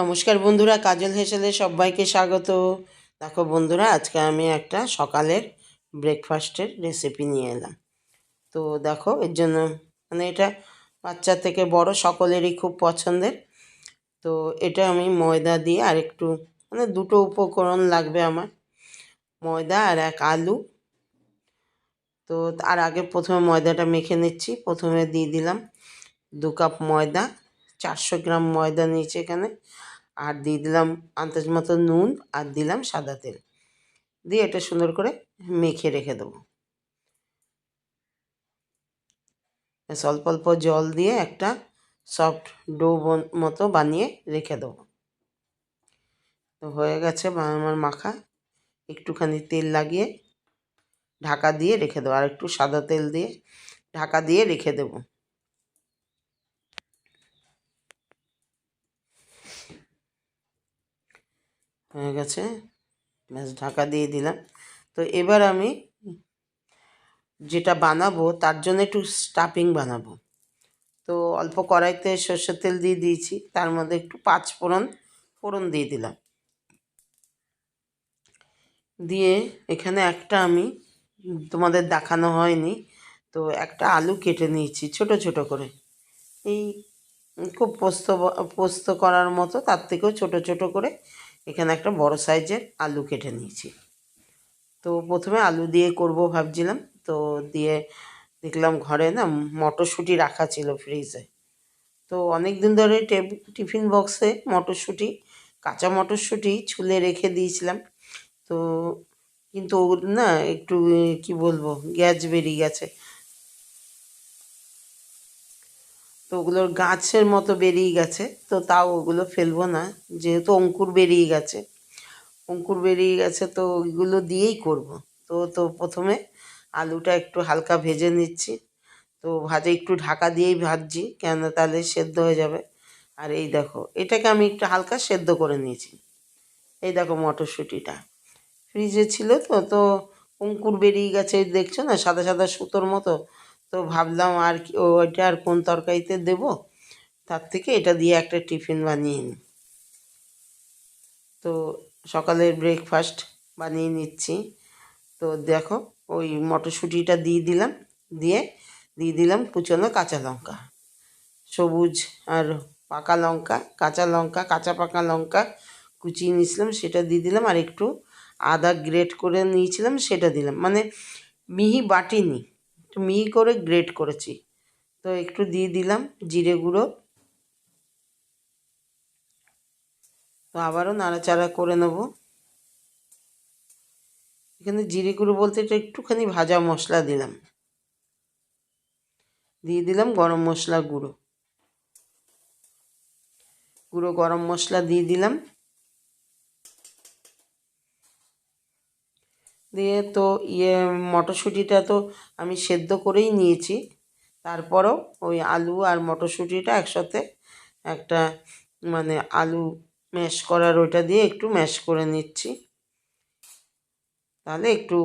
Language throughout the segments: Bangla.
নমস্কার বন্ধুরা, কাজল হেসেলে সবাইকে স্বাগত। দেখো বন্ধুরা, আজকে আমি একটা সকালের ব্রেকফাস্টের রেসিপি নিয়ে এলাম। তো দেখো, এর জন্য মানে এটা বাচ্চা থেকে বড় সকলেরই খুব পছন্দের। তো এটা আমি ময়দা দিয়ে আর একটু মানে দুটো উপকরণ লাগবে আমার। ময়দা আর এক আলু। তো তার আগে প্রথমে ময়দাটা মেখে নিচ্ছি। প্রথমে দিয়ে দিলাম দু কাপ ময়দা, চারশো গ্রাম ময়দা নিয়েছি এখানে। আর দিয়ে দিলাম আন্দাজ মতো নুন আর দিলাম সাদা তেল। দিয়ে এটা সুন্দর করে মেখে রেখে দেবো। অল্প অল্প জল দিয়ে একটা সফট ডো মতো বানিয়ে রেখে দেবো। তো হয়ে গেছে আমার মাখা। একটুখানি তেল লাগিয়ে ঢাকা দিয়ে রেখে দেবো। আর একটু সাদা তেল দিয়ে ঢাকা দিয়ে রেখে দেবো। হয়ে গেছে। ব্যাস, ঢাকা দিয়ে দিলাম। তো এবার আমি যেটা বানাবো, তার জন্য একটু স্টাফিং বানাবো। তো অল্প কড়াইতে সর্ষের তেল দিয়ে দিয়েছি, তার মধ্যে একটু পাঁচ ফোড়ন ফোড়ন দিয়ে দিলাম। দিয়ে এখানে একটা আমি, তোমাদের দেখানো হয়নি, তো একটা আলু কেটে নিয়েছি, ছোট ছোট করে। এই খুব পোস্ত পোস্ত করার মতো, তার থেকেও ছোট ছোট করে এখানে একটা বড় সাইজের আলু কেটে নিয়েছি। তো প্রথমে আলু দিয়ে করব ভাবছিলাম। তো দিয়ে দেখলাম ঘরে না মটরশুঁটি রাখা ছিল ফ্রিজে। তো অনেক দিন ধরে টিফিন বক্সে মটরশুঁটি, কাঁচা মটরশুঁটি ছুলে রেখে দিয়েছিলাম। তো কিন্তু না একটু, কি বলব, গ্যাস বেরিয়ে গেছে। তো ওগুলোর গাছের মতো বেরিয়ে গেছে, তো তাও ওগুলো ফেলব না, যেহেতু অঙ্কুর বেরিয়ে গেছে। অঙ্কুর বেরিয়ে গেছে তো ওইগুলো দিয়েই করব। তো তো প্রথমে আলুটা একটু হালকা ভেজে নিচ্ছি। তো ভাজে একটু ঢাকা দিয়েই ভাজছি, কেন তাহলে সেদ্ধ হয়ে যাবে। আর এই দেখো, এটাকে আমি একটু হালকা সেদ্ধ করে নিয়েছি। এই দেখো মটরশুঁটিটা। ফ্রিজে ছিল তো তো অঙ্কুর বেরিয়ে গেছে, দেখছ না? সাদা সাদা সুতোর মতো তো ভাবলাম আর কি ওইটা আর কোন তরকারিতে দেব? তার থেকে এটা দিয়ে একটা টিফিন বানিয়ে নিই। তো সকালের ব্রেকফাস্ট বানিয়ে নিচ্ছি। তো দেখো, ওই মটরশুঁটিটা দিয়ে দিলাম, দিয়ে দিয়ে দিলাম কুচনো কাঁচা লঙ্কা। সবুজ আর পাকা লঙ্কা, কাঁচা লঙ্কা, কাঁচা পাকা লঙ্কা কুচিয়ে নিয়েছিলাম, সেটা দিয়ে দিলাম। আর একটু আদা গ্রেট করে নিয়েছিলাম, সেটা দিলাম। মানে মিহি বাটিনি। মিহি করে গ্রেট করেছি। তো একটু দিয়ে দিলাম জিরে গুঁড়ো। তো আবারও নাড়াচাড়া করে নেব। এখানে জিরে গুঁড়ো বলতে এটা একটুখানি ভাজা মশলা দিলাম। দিয়ে দিলাম গরম মশলা গুঁড়ো। গুঁড়ো গরম মশলা দিয়ে দিলাম। দিয়ে তো ইয়ে মটরশুঁটিটা তো আমি সেদ্ধ করেই নিয়েছি। তারপরও ওই আলু আর মটরশুঁটিটা একসাথে একটা মানে আলু ম্যাশ করার ওইটা দিয়ে একটু ম্যাশ করে নিচ্ছি। তাহলে একটু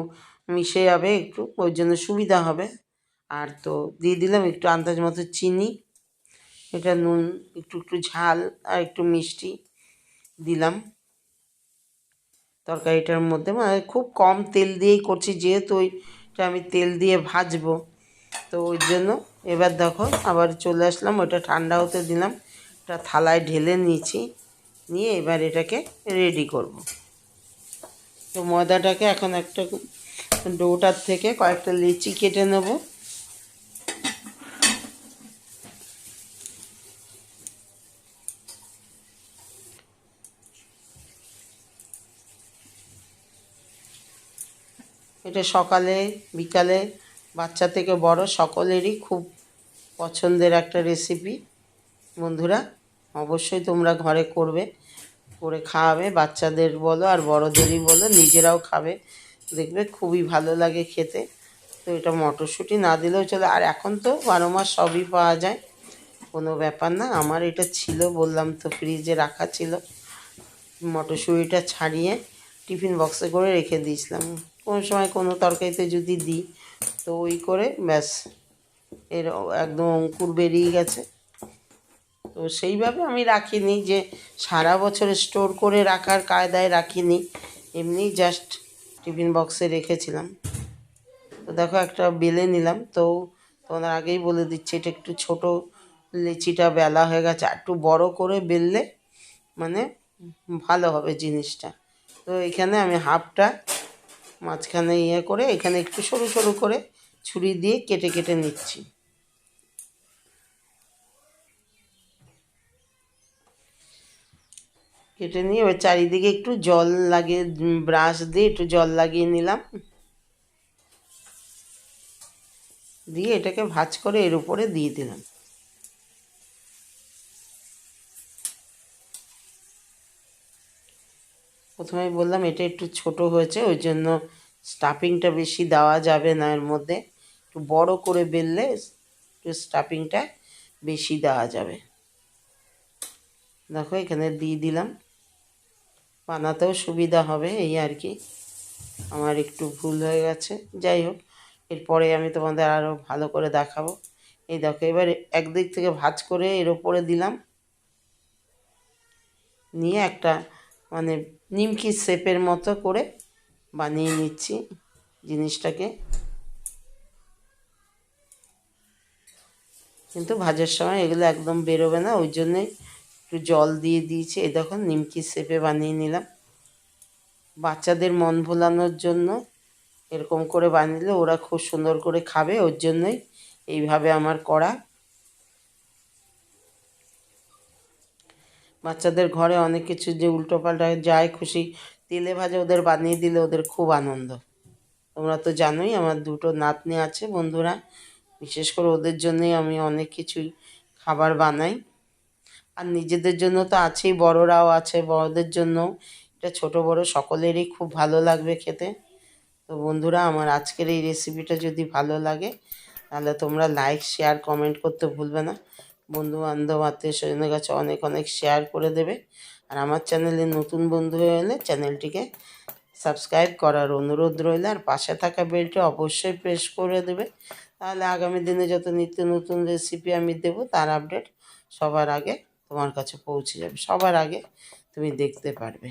মিশে যাবে, একটু ওই জন্য সুবিধা হবে। আর তো দিয়ে দিলাম একটু আন্দাজ মতো চিনি, এটা নুন, একটু একটু ঝাল আর একটু মিষ্টি দিলাম। তরকারিটার মধ্যে। মানে খুব কম তেল দিয়েই করছি, যেহেতু ওইটা আমি তেল দিয়ে ভাজবো। তো ওই জন্য এবার দেখো, আবার চলে আসলাম, ওটা ঠান্ডা হতে দিলাম। একটা থালায় ঢেলে নিয়েছি, নিয়ে এবার এটাকে রেডি করব। তো ময়দাটাকে এখন একটা ডোটার থেকে কয়েকটা লিচি কেটে নেব। এটা সকালে, বিকালে, বাচ্চা থেকে বড় সকলেরই খুব পছন্দের একটা রেসিপি বন্ধুরা, অবশ্যই তোমরা ঘরে করবে, করে খাওয়াবে, বাচ্চাদের বলো আর বড়োদেরই বলো, নিজেরাও খাবে। দেখবে খুবই ভালো লাগে খেতে। তো এটা মটরশুঁটি না দিলেও চলে। আর এখন তো বারো মাস সবই পাওয়া যায়। কোনো ব্যাপার না, আমার এটা ছিল, বললাম তো ফ্রিজে রাখা ছিল। মটরশুঁটিটা ছাড়িয়ে টিফিন বক্সে করে রেখে দিয়েছিলাম। কোনো সময় কোনো তরকারিতে যদি দিই, তো ওই করে ব্যাস। এর একদম অঙ্কুর বেরিয়ে গেছে। তো সেইভাবে আমি রাখিনি যে সারা বছর স্টোর করে রাখার কায়দায় রাখিনি, এমনি জাস্ট টিফিন বক্সে রেখেছিলাম। তো দেখো একটা বেলে নিলাম, তো তোমাদের আগেই বলে দিচ্ছি, এটা একটু ছোট লিচিটা বেলা হয়ে গেছে, আর একটু বড় করে বেললে মানে ভালো হবে জিনিসটা। তো এখানে আমি হাফটা মাঝখানে ইয়ে করে, এখানে একটু সরু সরু করে ছুরি দিয়ে কেটে কেটে নিচ্ছি। কেটে নিয়ে এবার চারিদিকে একটু জল লাগিয়ে ব্রাশ দিয়ে একটু জল লাগিয়ে নিলাম। দিয়ে এটাকে ভাজ করে এর উপরে দিয়ে দিলাম। প্রথমে বললাম, এটা একটু ছোট হয়েছে, ওই জন্য স্টাফিংটা বেশি দেওয়া যাবে না এর মধ্যে। একটু বড় করে বেললে একটু স্টাফিংটা বেশি দেওয়া যাবে। দেখো, এখানে দিয়ে দিলাম। বানাতেও সুবিধা হবে, এই আর কি। আমার একটু ভুল হয়ে গেছে, যাই হোক। এরপরে আমি তোমাদের আরও ভালো করে দেখাবো। এই দেখো, এবার একদিক থেকে ভাজ করে এর ওপরে দিলাম। নিয়ে একটা মানে নিমকি শেপের মতো করে বানিয়ে নিচ্ছি জিনিসটাকে। কিন্তু ভাজার সময় এগুলো একদম বেরোবে না, ওই জন্যে একটু জল দিয়ে দিয়েছি। এই দেখো নিমকি শেপে বানিয়ে নিলাম। বাচ্চাদের মন ভোলানোর জন্য এরকম করে বানিয়ে ওরা খুব সুন্দর করে খাবে, ওর জন্যই এইভাবে আমার করা। বাচ্চাদের ঘরে অনেক কিছু যে উল্টোপাল্টা যায় খুশি, তেলে ভাজা ওদের বানিয়ে দিলে ওদের খুব আনন্দ। তোমরা তো জানোই আমার দুটো নাতনি আছে, বন্ধুরা। বিশেষ করে ওদের জন্যই আমি অনেক কিছুই খাবার বানাই। আর নিজেদের জন্য তো আছেই, বড়রাও আছে, বড়দের জন্য। এটা ছোট বড় সকলেরই খুব ভালো লাগবে খেতে। তো বন্ধুরা, আমার আজকের এই রেসিপিটা যদি ভালো লাগে, তাহলে তোমরা লাইক শেয়ার কমেন্ট করতে ভুলবে না। বন্ধু বান্ধব আত্মীয় স্বজনের কাছে অনেক অনেক শেয়ার করে দেবে। আর আমার চ্যানেলে নতুন বন্ধু হয়ে এলে চ্যানেলটিকে সাবস্ক্রাইব করার অনুরোধ রইল। আর পাশে থাকা বেলটি অবশ্যই প্রেস করে দেবে। তাহলে আগামী দিনে যত নিত্য নতুন রেসিপি আমি দেব, তার আপডেট সবার আগে তোমার কাছে পৌঁছে যাবে। সবার আগে তুমি দেখতে পারবে।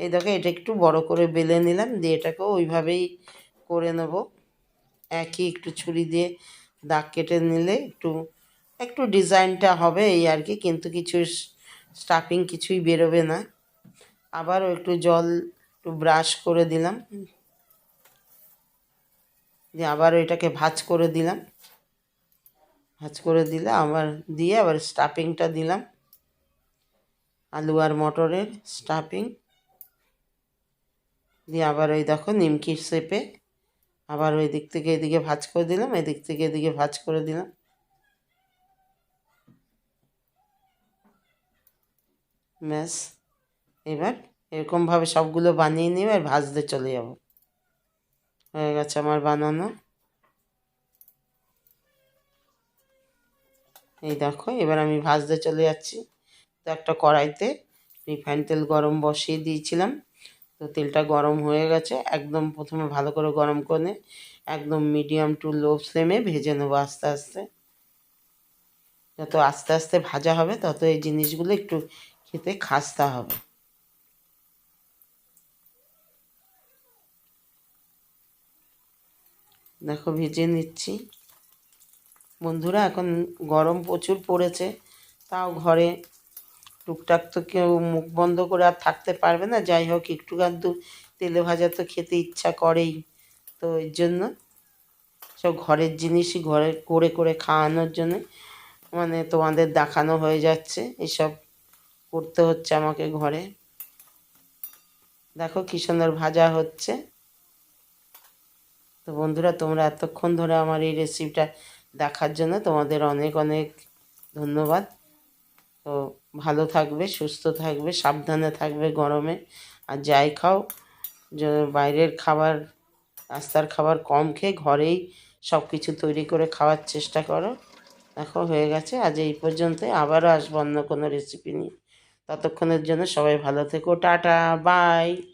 এই দেখো, এটা একটু বড় করে বেলে নিলাম। দিয়ে এটাকেও ওইভাবেই করে নেব। একই একটু ছুরি দিয়ে দাগ কেটে নিলে একটু একটু ডিজাইনটা হবে এই আর কি, কিন্তু কিছু স্টাফিং কিছুই বেরোবে না। আবারও একটু জল একটু ব্রাশ করে দিলাম। দিয়ে আবারও এটাকে ভাজ করে দিলাম। ভাজ করে দিলে আবার দিয়ে আবার স্টাফিংটা দিলাম। আলু আর মটরের স্টাফিং দিয়ে আবার ওই দেখো নিমকির শেপে আবার ওই দিক থেকে এদিকে ভাজ করে দিলাম, এদিক থেকে এদিকে ভাজ করে দিলাম। ব্যাস, এবার এরকমভাবে সবগুলো বানিয়ে নিয়ে আর ভাজতে চলে যাব। হয়ে গেছে আমার বানানো। এই দেখো, এবার আমি ভাজতে চলে যাচ্ছি। তো একটা কড়াইতে রিফাইন তেল গরম বসিয়ে দিয়েছিলাম। তো তেলটা গরম হয়ে গেছে। একদম প্রথমে ভালো করে গরম করে একদম মিডিয়াম টু লো ফ্লেমে ভেজে নেব আস্তে আস্তে। যত আস্তে আস্তে ভাজা হবে, তত এই জিনিসগুলো একটু খেতে খাস্তা হবে। দেখো ভেজে নিচ্ছি। বন্ধুরা, এখন গরম প্রচুর পড়েছে, তাও ঘরে টুকটাক তো কেউ মুখ বন্ধ করে আর থাকতে পারবে না। যাই হোক একটু আধটু তেলে ভাজা তো খেতে ইচ্ছা করেই। তো এর জন্য সব ঘরের জিনিসই ঘরে করে করে খাওয়ানোর জন্য মানে তোমাদের দেখানো হয়ে যাচ্ছে। এসব করতে হচ্ছে আমাকে ঘরে। দেখো কী সুন্দর ভাজা হচ্ছে। তো বন্ধুরা, তোমরা এতক্ষণ ধরে আমার এই রেসিপিটা দেখার জন্য তোমাদের অনেক অনেক ধন্যবাদ। তো ভালো থাকবে, সুস্থ থাকবে, সাবধানে থাকবে গরমে। আর যাই খাও বাইরের খাবার, রাস্তার খাবার কম খেয়ে ঘরেই সব কিছু তৈরি করে খাওয়ার চেষ্টা করো। দেখো, হয়ে গেছে। আজ এই পর্যন্তই। আবারও আসব অন্য কোনো রেসিপি নিয়ে। ততক্ষণের জন্য সবাই ভালো থেকো টাটা বাই।